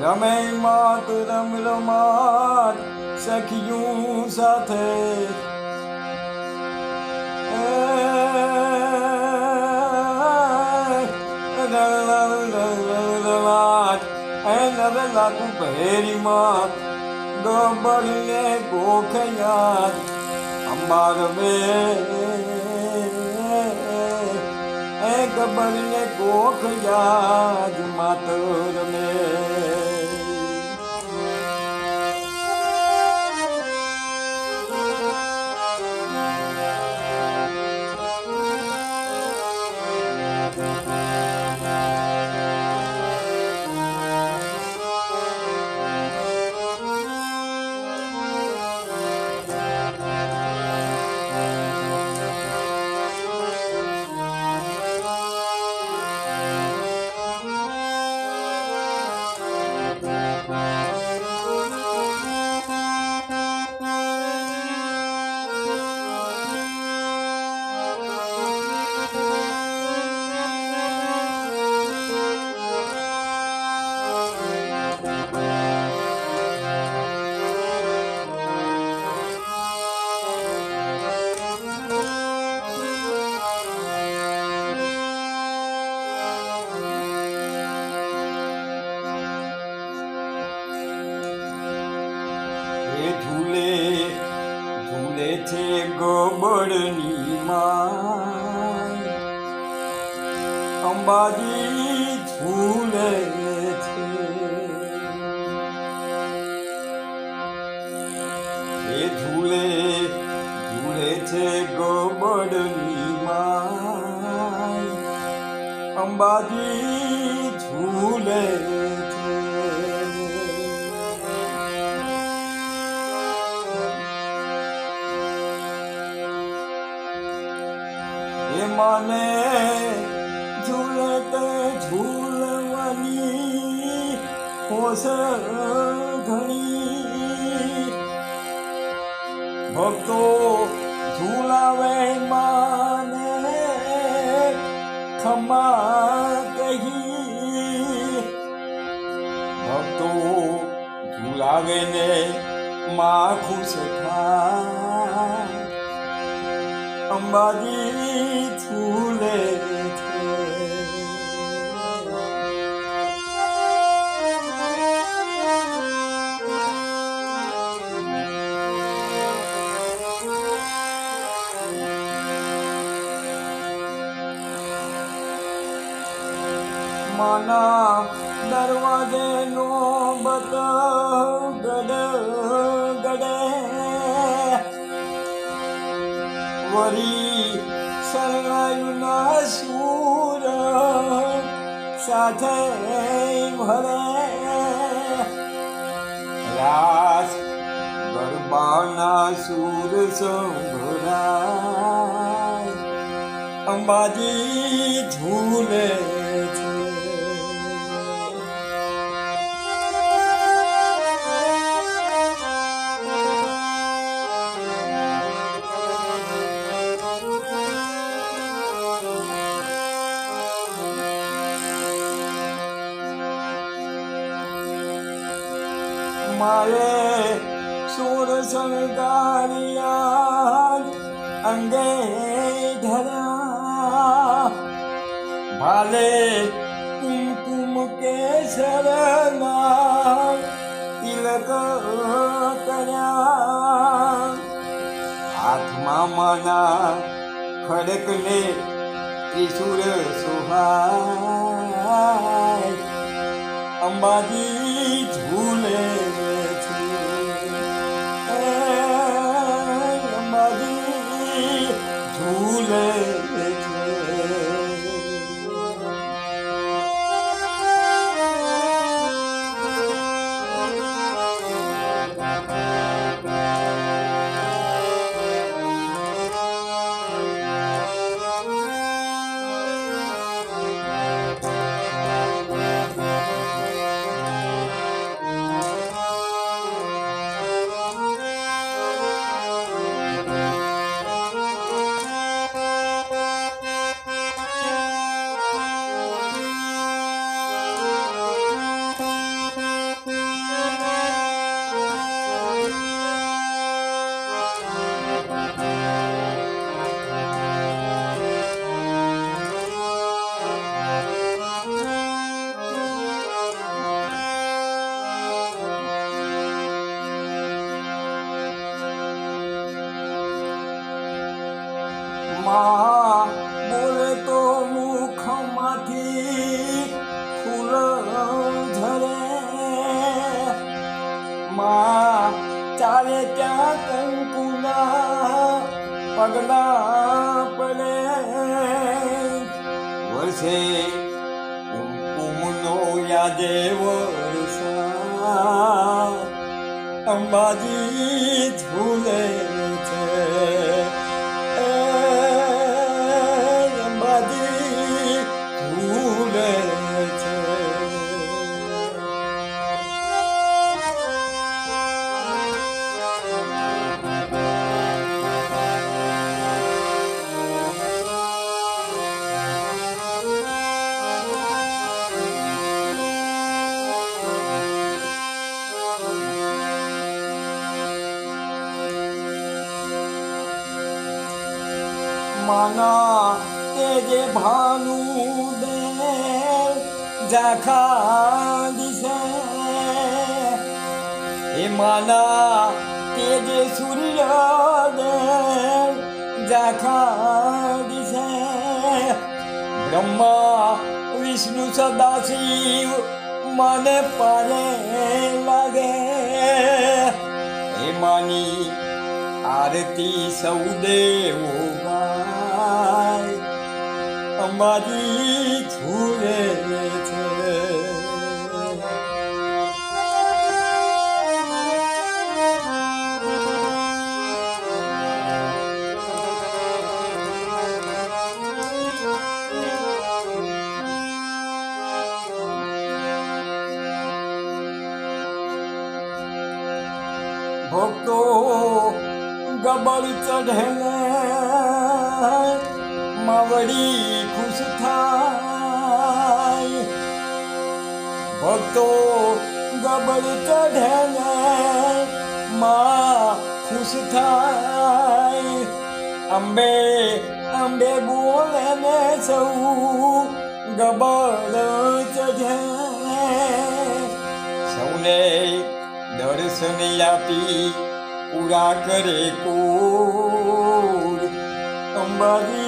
રમે માત રમલો માત સખિયું સાથે લાગુ ભેરી માત ગબડીને ગોખયાત અંબાર મે એ ગબડીને ગોખયાત માતર મે છે ગોબડની માં અંબાજી ઝૂલે છે. એ ઝૂલે ઝૂલે છે ગોબડની માં અંબાજી ઝૂલે એ મને ઝૂલતે ઝૂલવાની હોશ ઘણી ભક્તો ઝૂલાવે માને, ખમા કહી. ભક્તો ઝૂલાવે ને માં ખુશ અંબાજી છે માના દરવાજે નો બત વરી શરણાયુના સૂર સાથે ભરે રાસ ગરબાના સૂર સંભળાય. અંબાજી ઝૂલે મારે સુર સંગારિયા અંગે ધરા. ભાલે કુમકુમ કેસરના તિલક કર્યા. હાથમાં માના ખડકને ત્રિશુર સુહાય. અંબાજી ચાલે ત્યાં કંકુના પગલા પડે વર્ષે કુમનો યાદે વર્ષા. અંબાજી ઝૂલે মানা এ যে ভানু দেব দেখা দিছে। এ মানা এ যে সূর্য দেব দেখা দিছে। ব্রহ্মা, বিষ্ণু সদাশিব মনে পারে লাগে। মানি आरती सौ देवो અંબાજી ઝૂલે છે ભક્તો ગબડ ચઢેલે વળી ખુશ થાય. ભક્તો ગબડ ચઢેલે, માં ખુશ થાય. અંબે અંબે બોલે ને સૌ ગબડ ચઢે. સૌને દર્શન આપી, પૂરા કરે કોર અંબાજી